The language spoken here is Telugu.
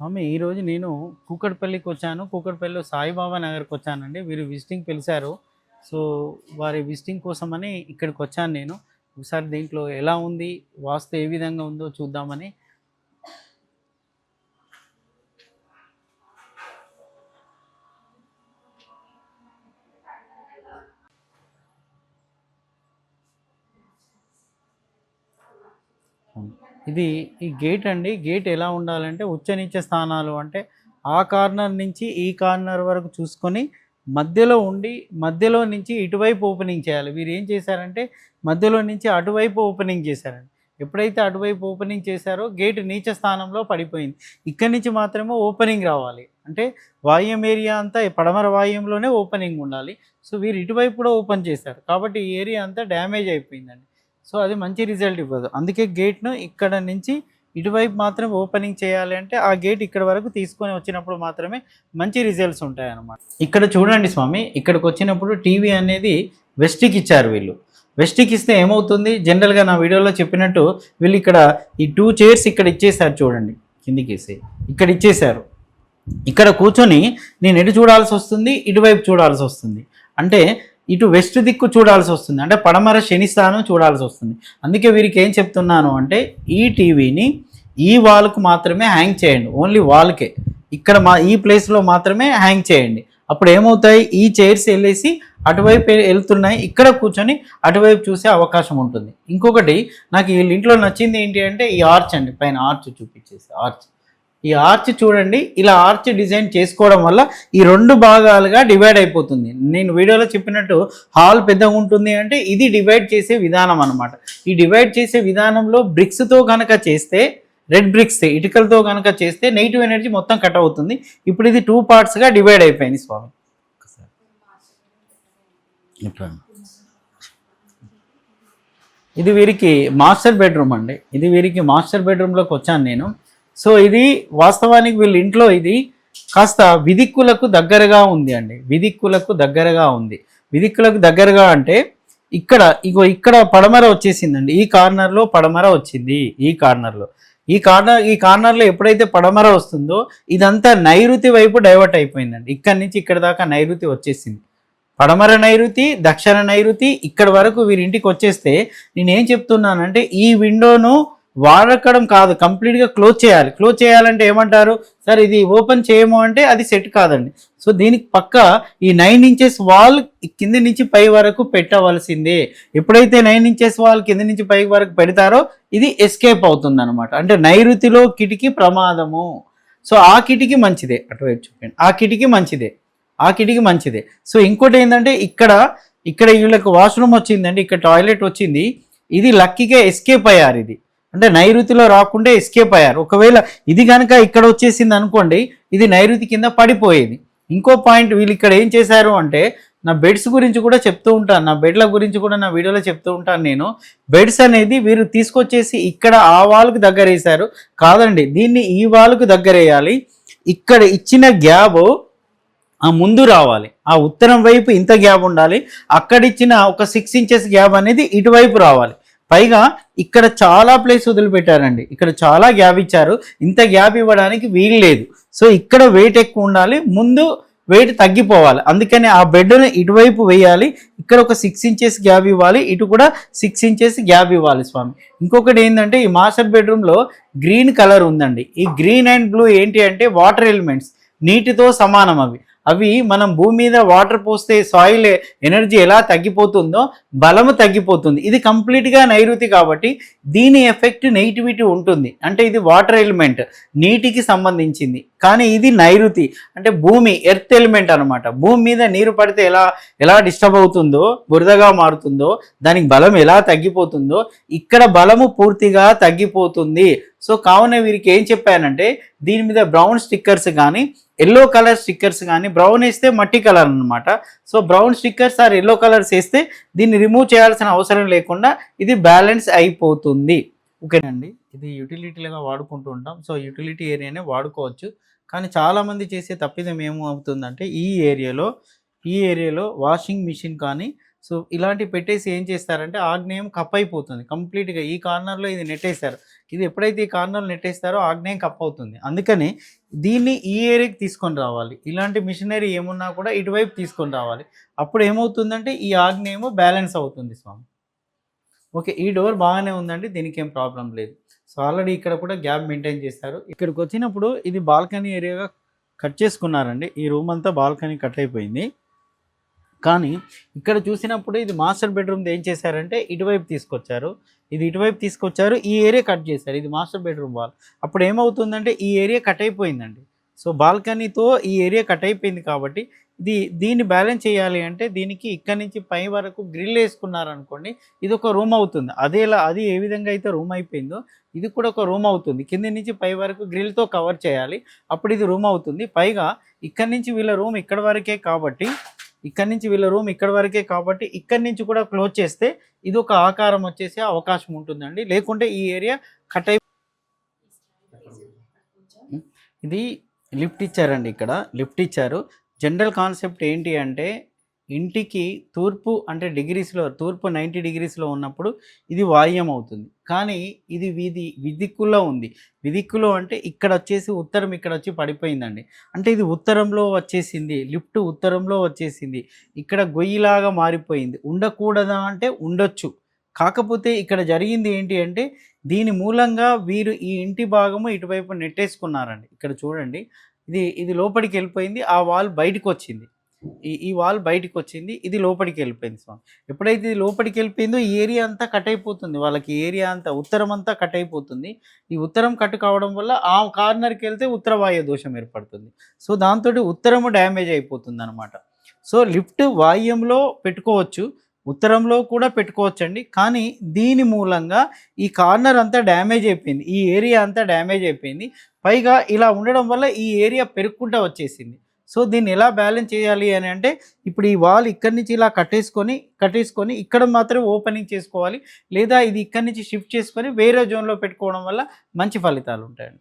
స్వామి ఈరోజు నేను కూకట్పల్లికి వచ్చాను. కూకట్పల్లిలో సాయిబాబా నగర్కి వచ్చానండి. వీరు విజిటింగ్ పిలిచారు. సో వారి విజిటింగ్ కోసమని ఇక్కడికి వచ్చాను నేను. ఒకసారి దీంట్లో ఎలా ఉంది వాస్తు ఏ విధంగా ఉందో చూద్దామని ఇది ఈ గేట్ అండి. గేట్ ఎలా ఉండాలంటే ఉచ్చనీచ స్థానాలు అంటే ఆ కార్నర్ నుంచి ఈ కార్నర్ వరకు చూసుకొని మధ్యలో ఉండి మధ్యలో నుంచి ఇటువైపు ఓపెనింగ్ చేయాలి. వీరు ఏం చేశారంటే మధ్యలో నుంచి అటువైపు ఓపెనింగ్ చేశారండి. ఎప్పుడైతే అటువైపు ఓపెనింగ్ చేశారో గేట్ నీచ స్థానంలో పడిపోయింది. ఇక్కడి నుంచి మాత్రమే ఓపెనింగ్ రావాలి. అంటే వాయుం ఏరియా అంతా పడమర వాయుంలోనే ఓపెనింగ్ ఉండాలి. సో వీరు ఇటువైపు కూడా ఓపెన్ చేశారు. కాబట్టి ఈ ఏరియా అంతా డ్యామేజ్ అయిపోయిందండి. సో అది మంచి రిజల్ట్ ఇవ్వదు. అందుకే గేట్ను ఇక్కడ నుంచి ఇటువైపు మాత్రం ఓపెనింగ్ చేయాలి అంటే ఆ గేట్ ఇక్కడ వరకు తీసుకొని వచ్చినప్పుడు మాత్రమే మంచి రిజల్ట్స్ ఉంటాయి అన్నమాట ఇక్కడ చూడండి స్వామి ఇక్కడికి వచ్చినప్పుడు టీవీ అనేది వెస్ట్కి ఇచ్చారు వీళ్ళు. వెస్ట్కి ఇస్తే ఏమవుతుంది? జనరల్గా నా వీడియోలో చెప్పినట్టు వీళ్ళు ఇక్కడ ఈ టూ చైర్స్ ఇక్కడ ఇచ్చేసారు చూడండి కిందికి ఇక్కడ ఇచ్చేసారు ఇక్కడ కూర్చొని నేను ఎటు చూడాల్సి వస్తుంది? ఇటువైపు చూడాల్సి వస్తుంది. అంటే ఇటు వెస్ట్ దిక్కు చూడాల్సి వస్తుంది. అంటే పడమర శని స్థానం చూడాల్సి వస్తుంది. అందుకే వీరికి ఏం చెప్తున్నాను అంటే ఈ టీవీని ఈ వాల్కు మాత్రమే హ్యాంగ్ చేయండి. ఓన్లీ వాల్కే. ఇక్కడ మా ఈ ప్లేస్లో మాత్రమే హ్యాంగ్ చేయండి. అప్పుడు ఏమవుతాయి? ఈ చైర్స్ వెళ్ళేసి అటువైపు వెళ్తున్నాయి. ఇక్కడ కూర్చొని అటువైపు చూసే అవకాశం ఉంటుంది. ఇంకొకటి నాకు వీళ్ళ ఇంట్లో నచ్చింది ఏంటి అంటే ఈ ఆర్చ్ అండి. పైన ఆర్చ్ చూపించేసి ఆర్చ్. ఈ ఆర్చ్ చూడండి ఇలా ఆర్చ్ డిజైన్ చేసుకోవడం వల్ల ఈ రెండు భాగాలుగా డివైడ్ అయిపోతుంది. నేను వీడియోలో చెప్పినట్టు హాల్ పెద్దగా ఉంటుంది అంటే ఇది డివైడ్ చేసే విధానం అనమాట ఈ డివైడ్ చేసే విధానంలో బ్రిక్స్తో కనుక చేస్తే రెడ్ బ్రిక్స్ ఇటుకలతో కనుక చేస్తే నెగిటివ్ ఎనర్జీ మొత్తం కట్ అవుతుంది. ఇప్పుడు ఇది టూ పార్ట్స్గా డివైడ్ అయిపోయింది స్వామి. ఇది వీరికి మాస్టర్ బెడ్రూమ్ అండి. ఇది వీరికి మాస్టర్ బెడ్రూమ్లోకి వచ్చాను నేను. సో ఇది వాస్తవానికి వీళ్ళ ఇంట్లో ఇది కాస్త విదిక్కులకు దగ్గరగా ఉంది అండి. విదిక్కులకు దగ్గరగా ఉంది. విదిక్కులకు దగ్గరగా అంటే ఇక్కడ ఇగో ఇక్కడ పడమర వచ్చేసిందండి. ఈ కార్నర్లో పడమర వచ్చింది. ఈ కార్నర్లో. ఈ కార్నర్ ఈ కార్నర్లో ఎప్పుడైతే పడమర వస్తుందో ఇదంతా నైరుతి వైపు డైవర్ట్ అయిపోయిందండి. ఇక్కడి నుంచి ఇక్కడ దాకా నైరుతి వచ్చేసింది. పడమర నైరుతి దక్షిణ నైరుతి ఇక్కడ వరకు వీరింటికి వచ్చేస్తే నేనేం చెప్తున్నానంటే ఈ విండోను వాడకడం కాదు కంప్లీట్గా క్లోజ్ చేయాలి. క్లోజ్ చేయాలంటే ఏమంటారు? సార్ ఇది ఓపెన్ చేయము అంటే అది సెట్ కాదండి. సో దీనికి పక్క ఈ నైన్ ఇంచెస్ వాల్ కింద నుంచి పై వరకు పెట్టవలసిందే. ఎప్పుడైతే నైన్ ఇంచెస్ వాల్ కింద నుంచి పై వరకు పెడతారో ఇది ఎస్కేప్ అవుతుంది అనమాట అంటే నైరుతిలో కిటికీ ప్రమాదము. సో ఆ కిటికీ మంచిదే. అటువైపు చూపండి ఆ కిటికీ మంచిదే. ఆ కిటికీ మంచిదే. సో ఇంకోటి ఏంటంటే ఇక్కడ ఇక్కడ వీళ్ళకి వాష్రూమ్ వచ్చిందండి ఇక్కడ టాయిలెట్ వచ్చింది. ఇది లక్కీగా ఎస్కేప్ అయ్యారు ఇది. అంటే నైరుతిలో రాకుండా ఎస్కేప్ అయ్యారు. ఒకవేళ ఇది కనుక ఇక్కడ వచ్చేసింది అనుకోండి ఇది నైరుతి కింద పడిపోయేది. ఇంకో పాయింట్ వీళ్ళు ఇక్కడ ఏం చేశారు అంటే నా బెడ్స్ గురించి కూడా చెప్తూ ఉంటాను నా బెడ్ల గురించి కూడా నా వీడియోలో చెప్తూ ఉంటాను నేను. బెడ్స్ అనేది వీరు తీసుకొచ్చేసి ఇక్కడ ఆ వాళ్ళకు దగ్గర వేశారు కాదండి దీన్ని ఈ వాల్కు దగ్గర వేయాలి ఇక్కడ ఇచ్చిన గ్యాబ్ ఆ ముందు రావాలి. ఆ ఉత్తరం వైపు ఇంత గ్యాప్ ఉండాలి. అక్కడ ఇచ్చిన ఒక సిక్స్ ఇంచెస్ గ్యాప్ అనేది ఇటువైపు రావాలి. పైగా ఇక్కడ చాలా ప్లేస్ వదిలిపెట్టారండి. ఇక్కడ చాలా గ్యాప్ ఇచ్చారు. ఇంత గ్యాప్ ఇవ్వడానికి వీలు లేదు. సో ఇక్కడ వెయిట్ ఎక్కువ ఉండాలి. ముందు వెయిట్ తగ్గిపోవాలి. అందుకని ఆ బెడ్ను ఇటువైపు వేయాలి. ఇక్కడ ఒక సిక్స్ ఇంచెస్ గ్యాప్ ఇవ్వాలి. ఇటు కూడా సిక్స్ ఇంచెస్ గ్యాప్ ఇవ్వాలి స్వామి. ఇంకొకటి ఏంటంటే ఈ మాస్టర్ బెడ్రూమ్లో గ్రీన్ కలర్ ఉందండి. ఈ గ్రీన్ అండ్ బ్లూ ఏంటి అంటే వాటర్ ఎలిమెంట్స్ నీటితో సమానం అవి. అవి మనం భూమి మీద వాటర్ పోస్తే సాయిల్ ఎనర్జీ ఎలా తగ్గిపోతుందో బలము తగ్గిపోతుంది. ఇది కంప్లీట్గా నైరుతి కాబట్టి దీని ఎఫెక్ట్ నెగిటివిటీ ఉంటుంది. అంటే ఇది వాటర్ ఎలిమెంట్ నీటికి సంబంధించింది. కానీ ఇది నైరుతి. అంటే భూమి ఎర్త్ ఎలిమెంట్ అనమాట భూమి మీద నీరు పడితే ఎలా ఎలా డిస్టర్బ్ అవుతుందో బురదగా మారుతుందో దానికి బలం ఎలా తగ్గిపోతుందో ఇక్కడ బలము పూర్తిగా తగ్గిపోతుంది. సో కావున వీరికి ఏం చెప్పానంటే దీని మీద బ్రౌన్ స్టిక్కర్స్ కానీ ఎల్లో కలర్ స్టిక్కర్స్ కానీ బ్రౌన్ వేస్తే మట్టి కలర్ అనమాట so brown stickers or yellow colours వేస్తే దీన్ని రిమూవ్ చేయాల్సిన అవసరం లేకుండా ఇది బ్యాలెన్స్ అయిపోతుంది. ఓకేనండి ఇది యూటిలిటీలుగా వాడుకుంటూ ఉంటాం. సో యూటిలిటీ ఏరియానే వాడుకోవచ్చు. కానీ చాలామంది చేసే తప్పిదం ఏమవుతుందంటే ఈ ఏరియాలో ఈ ఏరియాలో వాషింగ్ మిషన్ కానీ సో ఇలాంటివి పెట్టేసి ఏం చేస్తారంటే ఆగ్నేయం కప్ అయిపోతుంది కంప్లీట్గా ఈ కార్నర్లో ఇది నెట్టేశారు. ఇది ఎప్పుడైతే ఈ కార్నర్లో నెట్టేస్తారో ఆగ్నేయం కప్ అవుతుంది. అందుకని దీన్ని ఈ ఏరియాకి తీసుకొని రావాలి. ఇలాంటి మిషనరీ ఏమున్నా కూడా ఇటువైపు తీసుకొని రావాలి. అప్పుడు ఏమవుతుందంటే ఈ ఆగ్నేయము బ్యాలెన్స్ అవుతుంది స్వామి. ఓకే ఈ డోర్ బాగానే ఉందండి దీనికి ఏం ప్రాబ్లం లేదు. సో ఆల్రెడీ ఇక్కడ కూడా గ్యాప్ మెయింటైన్ చేస్తారు. ఇక్కడికి వచ్చినప్పుడు ఇది బాల్కనీ ఏరియాగా కట్ చేసుకున్నారండి. ఈ రూమ్ అంతా బాల్కనీ కట్ అయిపోయింది. కానీ ఇక్కడ చూసినప్పుడు ఇది మాస్టర్ బెడ్రూమ్ ఏం చేశారంటే ఇటువైపు తీసుకొచ్చారు. ఇది ఇటువైపు తీసుకొచ్చారు ఈ ఏరియా కట్ చేశారు. ఇది మాస్టర్ బెడ్రూమ్ వాల్. అప్పుడు ఏమవుతుందంటే ఈ ఏరియా కట్ అయిపోయిందండి. సో బాల్కనీతో ఈ ఏరియా కట్ అయిపోయింది కాబట్టి ఇది దీన్ని బ్యాలెన్స్ చేయాలి అంటే దీనికి ఇక్కడ నుంచి పై వరకు గ్రిల్ వేసుకున్నారనుకోండి ఇది ఒక రూమ్ అవుతుంది. అదేలా అది ఏ విధంగా అయితే రూమ్ అయిపోయిందో ఇది కూడా ఒక రూమ్ అవుతుంది. కింద నుంచి పై వరకు గ్రిల్తో కవర్ చేయాలి అప్పుడు ఇది రూమ్ అవుతుంది. పైగా ఇక్కడ నుంచి వీళ్ళ రూమ్ ఇక్కడ వరకే కాబట్టి ఇక్కడ నుంచి వీళ్ళ రూమ్ ఇక్కడ వరకే కాబట్టి ఇక్కడ నుంచి కూడా క్లోజ్ చేస్తే ఇది ఒక ఆకారం వచ్చేసే అవకాశం ఉంటుందండి. లేకుంటే ఈ ఏరియా కట్ అయి ఇది లిఫ్ట్ ఇచ్చారండి ఇక్కడ. లిఫ్ట్ ఇచ్చారు. జనరల్ కాన్సెప్ట్ ఏంటి అంటే ఇంటికి తూర్పు అంటే డిగ్రీస్లో తూర్పు నైంటీ డిగ్రీస్లో ఉన్నప్పుడు ఇది వాయుం అవుతుంది కానీ ఇది విధి విదిక్కులో ఉంది. విదిక్కులో అంటే ఇక్కడ వచ్చేసి ఉత్తరం ఇక్కడ వచ్చి పడిపోయిందండి. అంటే ఇది ఉత్తరంలో వచ్చేసింది లిఫ్ట్ ఉత్తరంలో వచ్చేసింది. ఇక్కడ గొయ్యిలాగా మారిపోయింది. ఉండకూడదా అంటే ఉండొచ్చు. కాకపోతే ఇక్కడ జరిగింది ఏంటి అంటే దీని మూలంగా వీరు ఈ ఇంటి భాగము ఇటువైపు నెట్టేసుకున్నారండి. ఇక్కడ చూడండి. ఇది ఇది లోపలికి వెళ్ళిపోయింది ఆ వాల్ బయటకు వచ్చింది ఈ ఈ వాల్ బయటికి వచ్చింది ఇది లోపలికి వెళ్ళిపోయింది స్వామి. ఎప్పుడైతే ఇది లోపలికి వెళ్ళిపోయిందో ఈ ఏరియా అంతా కట్ అయిపోతుంది వాళ్ళకి ఏరియా అంతా ఉత్తరం అంతా కట్ అయిపోతుంది ఈ ఉత్తరం కట్ కావడం వల్ల ఆ కార్నర్కి వెళ్తే ఉత్తరవాయు దోషం ఏర్పడుతుంది. సో దాంతో ఉత్తరము డ్యామేజ్ అయిపోతుంది అనమాట సో లిఫ్ట్ వాయుంలో పెట్టుకోవచ్చు ఉత్తరంలో కూడా పెట్టుకోవచ్చండి. కానీ దీని మూలంగా ఈ కార్నర్ అంతా డ్యామేజ్ అయిపోయింది. ఈ ఏరియా అంతా డ్యామేజ్ అయిపోయింది. పైగా ఇలా ఉండడం వల్ల ఈ ఏరియా పెరుక్కుంటా వచ్చేసింది. సో దీన్ని ఎలా బ్యాలెన్స్ చేయాలి అని అంటే ఇప్పుడు ఈ వాల్ ఇక్కడి నుంచి ఇలా కట్టేసుకొని కట్టేసుకొని ఇక్కడ మాత్రం ఓపెనింగ్ చేసుకోవాలి. లేదా ఇది ఇక్కడి నుంచి షిఫ్ట్ చేసుకొని వేరే జోన్లో పెట్టుకోవడం వల్ల మంచి ఫలితాలు ఉంటాయండి.